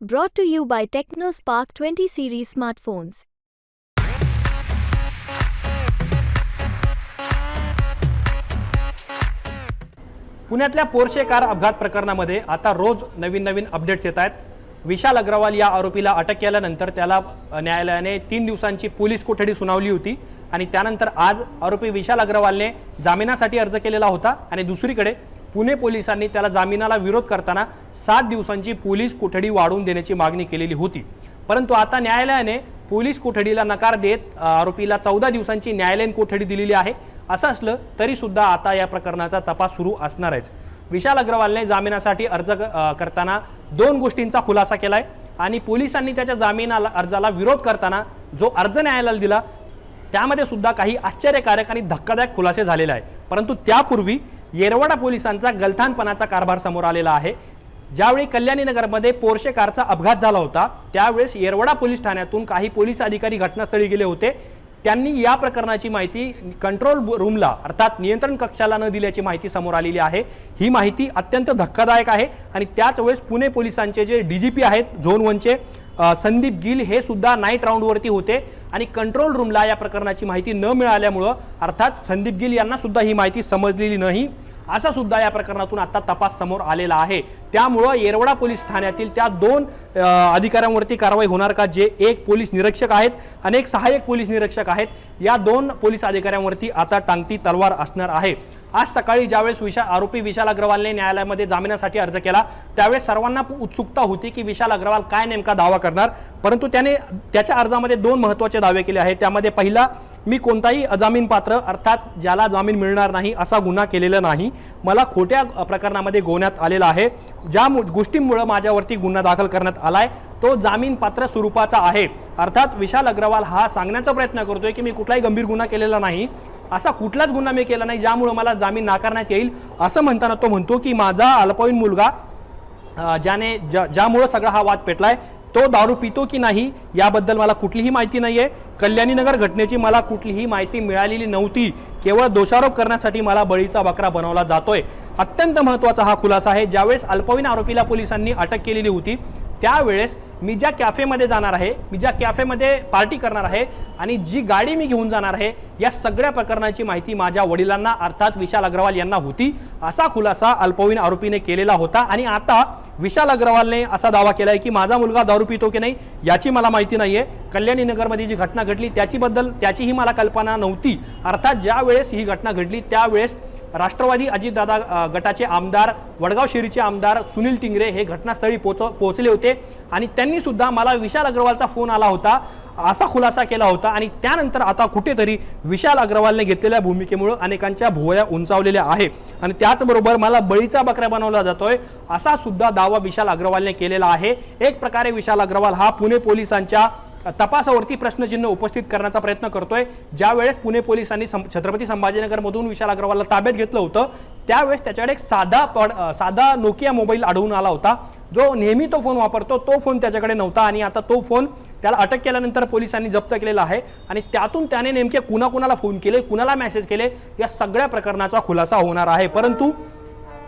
Brought to you by TechnoSpark 20 series smartphones. पुण्यातल्या Porsche car अपघात प्रकरणामध्ये आता रोज नवीन नवीन अपडेट्स येत आहेत विशाल अग्रवाल या आरोपीला अटक केल्यानंतर त्याला न्यायालयाने तीन दिवसांची पोलीस कोठडी सुनावली होती आणि त्यानंतर आज आरोपी विशाल अग्रवालने जामिनासाठी अर्ज केलेला होता आणि दुसरीकडे पुणे पोलिसांनी त्याला जामिनाला विरोध करताना सात दिवसांची पोलीस कोठडी वाढवून देण्याची मागणी केलेली होती. परंतु आता न्यायालयाने पोलीस कोठडीला नकार देत आरोपीला चौदा दिवसांची न्यायालयीन कोठडी दिलेली आहे. असं असलं तरी सुद्धा आता या प्रकरणाचा तपास सुरू असणार आहेच विशाल अग्रवालने जामिनासाठी अर्ज करताना दोन गोष्टींचा खुलासा केलाय आणि पोलिसांनी त्याच्या जामिनाला अर्जाला विरोध करताना जो अर्ज न्यायालयाला दिला त्यामध्ये सुद्धा काही आश्चर्यकारक आणि धक्कादायक खुलासे झालेले आहे. परंतु त्यापूर्वी येरवडा पोलिसांचा गलथानपणाचा कारभार समोर आलेला आहे. ज्यावेळी कल्याणीनगरमध्ये पोर्शे कारचा अपघात झाला होता त्यावेळेस येरवडा पोलीस ठाण्यातून काही पोलीस अधिकारी घटनास्थळी गेले होते. त्यांनी या प्रकरणाची माहिती कंट्रोल रूमला अर्थात नियंत्रण कक्षाला न दिल्याची माहिती समोर आलेली आहे. ही माहिती अत्यंत धक्कादायक आहे आणि त्याच वेळेस पुणे पोलिसांचे जे डी जी पी आहेत झोन वनचे संदीप गिल हे सुद्धा नाईट राऊंडवरती होते. आणि कंट्रोल रूमला या प्रकरणाची माहिती न मिळाल्यामुळं अर्थात संदीप गिल यांना सुद्धा ही माहिती समजलेली नाही. असा सुद्धा या प्रकरणातून आता तपास समोर आलेला आहे. त्यामुळं येरवडा पोलीस ठाण्यातील त्या दोन अधिकाऱ्यांवरती कारवाई होणार का? जे एक पोलीस निरीक्षक आहेत आणि एक सहाय्यक पोलीस निरीक्षक आहेत या दोन पोलीस अधिकाऱ्यांवरती आता टांगती तलवार असणार आहे. आज सकाळी ज्यावेळेस विशा आरोपी विशाल अग्रवालने न्यायालयामध्ये जामिनासाठी अर्ज केला त्यावेळेस सर्वांना उत्सुकता होती की विशाल अग्रवाल काय नेमका दावा करणार परंतु त्याने त्याच्या अर्जामध्ये दोन महत्त्वाचे दावे केले आहेत. त्यामध्ये पहिला मी कोणताही अजामीन पात्र अर्थात ज्याला जामीन मिळणार नाही असा गुन्हा केलेला नाही. मला खोट्या प्रकरणामध्ये गोवण्यात आलेला आहे. ज्या गोष्टींमुळं माझ्यावरती गुन्हा दाखल करण्यात आलाय तो जामीन पात्र स्वरूपाचा आहे. अर्थात विशाल अग्रवाल हा सांगण्याचा प्रयत्न करतोय की मी कुठलाही गंभीर गुन्हा केलेला नाही. असा कुठलाच गुन्हा मी केला नाही ज्यामुळं मला जामीन नाकारण्यात येईल असं म्हणताना तो म्हणतो की माझा अल्पवयीन मुलगा ज्याने ज्या ज्यामुळं सगळा हा वाद पेटलाय तो दारू पितो की नाही याबद्दल मला कुठलीही माहिती नाहीये. कल्याणीनगर घटनेची मला कुठलीही माहिती मिळालेली नव्हती. केवळ दोषारोप करण्यासाठी मला बळीचा बकरा बनवला जातोय. अत्यंत महत्त्वाचा हा खुलासा आहे. ज्यावेळेस अल्पवयीन आरोपीला पोलिसांनी अटक केलेली होती त्यावेळेस मी ज्या कॅफेमध्ये जाणार आहे मी ज्या कॅफेमध्ये पार्टी करणार आहे आणि जी गाडी मी घेऊन जाणार आहे या सगळ्या प्रकरणाची माहिती माझ्या वडिलांना अर्थात विशाल अग्रवाल यांना होती. असा खुलासा अल्पवयीन आरोपीने केलेला होता आणि आता विशाल अग्रवालने असा दावा केला आहे की माझा मुलगा दारू पितो की नाही याची मला माहिती नाही कल्याणी नगरमध्ये जी घटना घडली त्याचीबद्दल त्याचीही मला कल्पना नव्हती. अर्थात ज्या वेळेस ही घटना घडली त्यावेळेस राष्ट्रवादी अजितदादा गटाचे आमदार वडगाव शिरीचे आमदार सुनील टिंगरे हे घटनास्थळी पोच पोहोचले होते. आणि त्यांनी सुद्धा मला विशाल अग्रवालचा फोन आला होता असा खुलासा केला होता. आणि त्यानंतर आता कुठेतरी विशाल अग्रवालने घेतलेल्या भूमिकेमुळं अनेकांच्या भुवया उंचावलेल्या आहे. आणि त्याचबरोबर मला बळीचा बकऱ्या बनवला जातोय असा सुद्धा दावा विशाल अग्रवालने केलेला आहे. एक प्रकारे विशाल अग्रवाल हा पुणे पोलिसांच्या तपासावरती प्रश्नचिन्ह उपस्थित करण्याचा प्रयत्न करतोय. ज्या वेळेस पुणे पोलिसांनी सं- छत्रपती संभाजीनगरमधून विशाल अग्रवालला ताब्यात घेतलं होतं त्यावेळेस त्याच्याकडे एक साधा पड साधा नोकिया मोबाईल आढळून आला होता. जो नेहमी तो फोन वापरतो तो फोन त्याच्याकडे नव्हता आणि आता तो फोन त्याला अटक केल्यानंतर पोलिसांनी जप्त केलेला आहे आणि त्यातून त्याने नेमके कुणाकुणाला फोन केले कुणाला मेसेज केले या सगळ्या प्रकरणाचा खुलासा होणार आहे. परंतु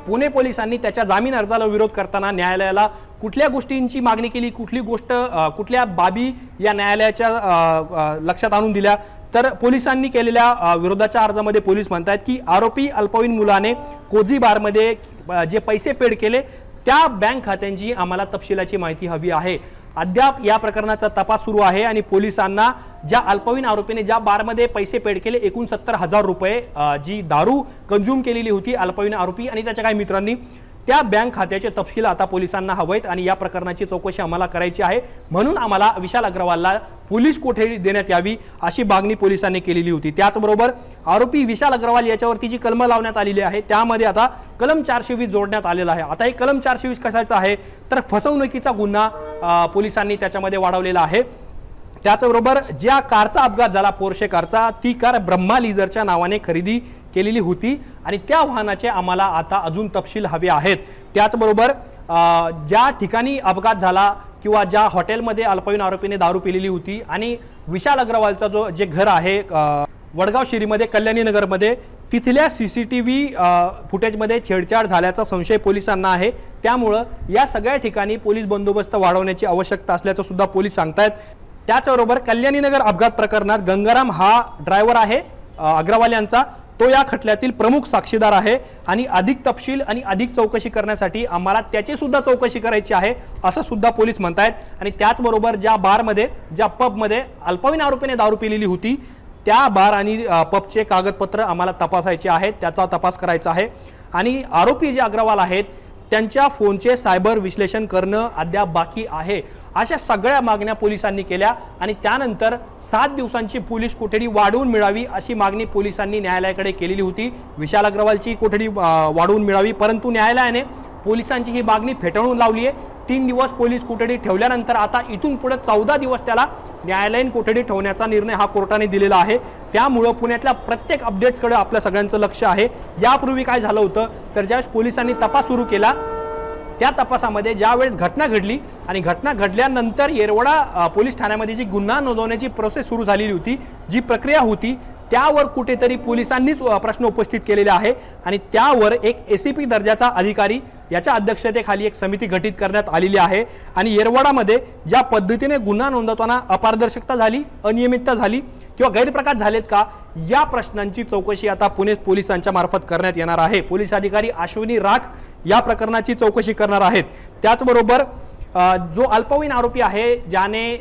पुणे पोलिसांनी त्याच्या जामीन अर्जाला विरोध करताना न्यायालयाला कुठल्या गोष्टींची मागणी केली कुठली गोष्ट कुठल्या बाबी या न्यायालयाच्या लक्षात आणून दिल्या? तर पोलिसांनी केलेल्या विरोधाच्या अर्जामध्ये पोलीस म्हणतात की आरोपी अल्पवयीन मुलाने कोझी बारमध्ये जे पैसे पेड केले त्या बँक खात्यांची आम्हाला तपशिलाची माहिती हवी आहे. अद्याप या प्रकरणाचा तपास सुरू आहे आणि पोलिसांना ज्या अल्पवयीन आरोपीने ज्या बारमध्ये पैसे पेड केले एकूण सत्तर हजार रुपये जी दारू कंझ्युम केलेली होती अल्पवयीन आरोपी आणि त्याच्या काही मित्रांनी त्या बँक खात्याचे तपशील आता पोलिसांना हवेत आणि या प्रकरणाची चौकशी आम्हाला करायची आहे. म्हणून आम्हाला विशाल अग्रवालला पोलीस कोठडी देण्यात यावी अशी मागणी पोलिसांनी केलेली होती. त्याचबरोबर आरोपी विशाल अग्रवाल याच्यावरती जी कलम लावण्यात आलेली आहे त्यामध्ये आता कलम चारशे वीस जोडण्यात आलेला आहे. आता हे कलम चारशे वीस कशाचं आहे? तर फसवणुकीचा गुन्हा पोलिसांनी त्याच्यामध्ये वाढवलेला आहे. त्याचबरोबर ज्या कारचा अपघात झाला पोर्शे कारचा ती कार ब्रह्मा लिझरच्या नावाने खरेदी केलेली होती आणि त्या वाहनाचे आम्हाला आता अजून तपशील हवे आहेत. त्याचबरोबर ज्या ठिकाणी अपघात झाला किंवा ज्या हॉटेलमध्ये अल्पवयीन आरोपीने दारू पिलेली होती आणि विशाल अग्रवालचा जो जे घर आहे वडगाव शिरीमध्ये कल्याणीनगरमध्ये तिथल्या सी सी टी व्ही फुटेजमध्ये छेडछाड झाल्याचा संशय पोलिसांना आहे. त्यामुळं या सगळ्या ठिकाणी पोलीस बंदोबस्त वाढवण्याची आवश्यकता असल्याचं सुद्धा पोलीस सांगतायत. त्याचबरोबर कल्याणीनगर अपघात प्रकरणात गंगाराम हा ड्रायव्हर आहे अग्रवाल यांचा तो या खटल्यातील प्रमुख साक्षीदार आहे आणि अधिक तपशील आणि अधिक चौकशी करण्यासाठी आम्हाला त्याची सुद्धा चौकशी करायची आहे असं सुद्धा पोलीस म्हणतायत. आणि त्याचबरोबर ज्या बारमध्ये ज्या पबमध्ये अल्पवयीन आरोपीने दारू पिलेली होती त्या बार आणि पबचे कागदपत्र आम्हाला तपासायचे आहेत त्याचा तपास करायचा आहे. आणि आरोपी जे अग्रवाल आहेत त्यांच्या फोनचे सायबर विश्लेषण करणं अद्याप बाकी आहे. अशा सगळ्या मागण्या पोलिसांनी केल्या आणि त्यानंतर सात दिवसांची पोलीस कोठडी वाढवून मिळावी अशी मागणी पोलिसांनी न्यायालयाकडे केलेली होती. विशाल अग्रवालची कोठडी वाढवून मिळावी परंतु न्यायालयाने पोलिसांची ही मागणी फेटाळून लावली आहे तीन दिवस पोलीस कोठडी ठेवल्यानंतर आता इथून पुढे चौदा दिवस त्याला न्यायालयीन कोठडी ठेवण्याचा निर्णय हा कोर्टाने दिलेला आहे. त्यामुळं पुण्यातल्या प्रत्येक अपडेट्सकडे आपल्या सगळ्यांचं लक्ष आहे. यापूर्वी काय झालं होतं? तर ज्यावेळेस पोलिसांनी तपास सुरू केला त्या तपासामध्ये ज्यावेळेस घटना घडली आणि घटना घडल्यानंतर येरवडा पोलीस ठाण्यामध्ये जी गुन्हा नोंदवण्याची प्रोसेस सुरू झालेली होती जी प्रक्रिया होती त्यावर कुठेतरी पोलिसांनीच प्रश्न उपस्थित केलेले आहे. आणि त्यावर एक एसीपी दर्जाचा अधिकारी याच्या अध्यक्षतेखाली एक समिती गठीत करण्यात आलेली आहे. आणि येरवाडामध्ये ज्या पद्धतीने गुन्हा नोंदवताना अपारदर्शकता झाली अनियमितता झाली किंवा गैरप्रकार झालेत का या प्रश्नांची चौकशी आता पुणे पोलिसांच्या मार्फत करण्यात येणार आहे. पोलीस अधिकारी अश्विनी राख या प्रकरणाची चौकशी करणार आहेत. त्याचबरोबर जो अल्पवयीन आरोपी आहे ज्याने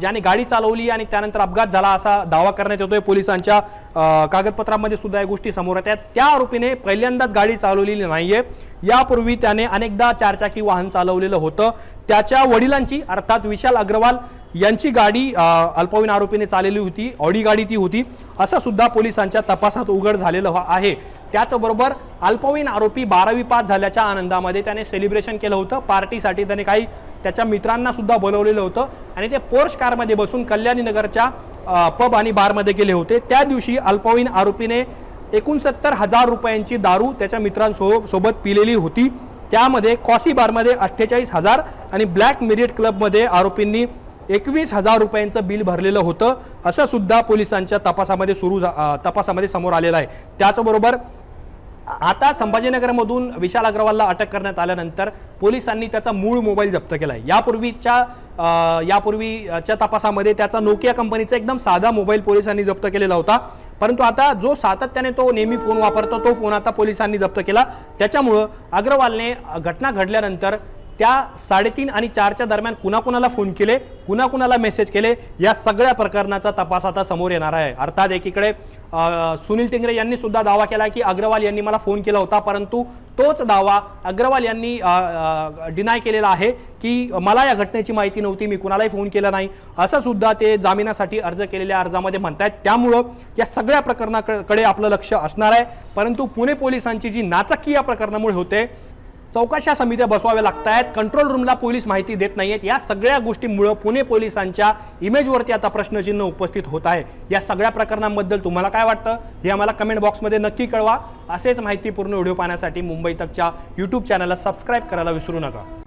ज्याने गाडी चालवली आणि त्यानंतर अपघात झाला असा दावा करण्यात येतोय पोलिसांच्या कागदपत्रांमध्ये कागदपत्रामध्ये सुद्धा या गोष्टी समोर येतात त्या आरोपीने पहिल्यांदाच गाडी चालवलेली नाहीये. यापूर्वी त्याने अनेकदा चारचाकी वाहन चालवलेलं होतं. त्याच्या वडिलांची अर्थात विशाल अग्रवाल यांची गाडी अल्पवयीन आरोपीने चाललेली होती. ऑडी गाडी ती होती. असं सुद्धा पोलिसांच्या तपासात उघड झालेलं आहे. त्याचबरोबर अल्पवयीन आरोपी बारावी पास झाल्याच्या आनंदामध्ये त्याने सेलिब्रेशन केलं होतं. पार्टीसाठी त्याने काही त्याच्या मित्रांना सुद्धा बोलवलेलं होतं. आणि ते पोर्श कारमध्ये बसून कल्याणी नगरच्या पब आणि बारमध्ये गेले होते. त्या दिवशी अल्पवयीन आरोपीने एकोणसत्तर हजार रुपयांची दारू त्याच्या मित्रांसो सोबत पिलेली होती. त्यामध्ये कॉसी बारमध्ये अठ्ठेचाळीस हजार आणि ब्लॅक मेरिट क्लबमध्ये आरोपींनी एकवीस हजार रुपयांचं बिल भरलेलं होतं. असं सुद्धा पोलिसांच्या तपासामध्ये सुरू झा- तपासामध्ये समोर आलेलं आहे. त्याचबरोबर आता संभाजीनगरमधून विशाल अग्रवालला अटक करण्यात आल्यानंतर पोलिसांनी त्याचा मूळ मोबाईल जप्त केलाय. यापूर्वीच्या यापूर्वीच्या तपासामध्ये त्याचा नोकिया कंपनीचा एकदम साधा मोबाईल पोलिसांनी जप्त केलेला होता. परंतु आता जो सातत्याने तो नेहमी फोन वापरतो तो फोन आता पोलिसांनी जप्त केला. त्याच्यामुळं अग्रवालने घटना घडल्यानंतर त्या साडेतीन आणि चारच्या दरम्यान कुणाकुणाला फोन केले कुणाकुणाला मेसेज केले या सगळ्या प्रकरणाचा तपास आता समोर येणार आहे. अर्थात एकीकडे सुनील टिंगरे यांनी सुद्धा दावा केला की अग्रवाल यांनी मला फोन केला होता परंतु तोच दावा अग्रवाल यांनी डिनाय केलेला आहे की मला या घटनेची माहिती नव्हती मी कुणालाही फोन केला नाही. असं सुद्धा ते जामिनासाठी अर्ज केलेल्या अर्जामध्ये म्हणतायत. त्यामुळं या सगळ्या प्रकरणाकडे आपलं लक्ष असणार आहे. परंतु पुणे पोलिसांची जी नाचक्की या प्रकरणामुळे होते चौकशा समित्या बसवाव्या लागत आहेत कंट्रोल रूमला पोलीस माहिती देत नाहीयेत. या सगळ्या गोष्टींमुळे पुणे पोलिसांच्या इमेजवरती आता प्रश्नचिन्ह उपस्थित होत आहे. या सगळ्या प्रकरणांबद्दल तुम्हाला काय वाटतं? हे आम्हाला कमेंट बॉक्समध्ये नक्की कळवा. असेच माहितीपूर्ण व्हिडिओ पाहण्यासाठी मुंबई तकच्या यूट्यूब चॅनलला सबस्क्राईब करायला विसरू नका.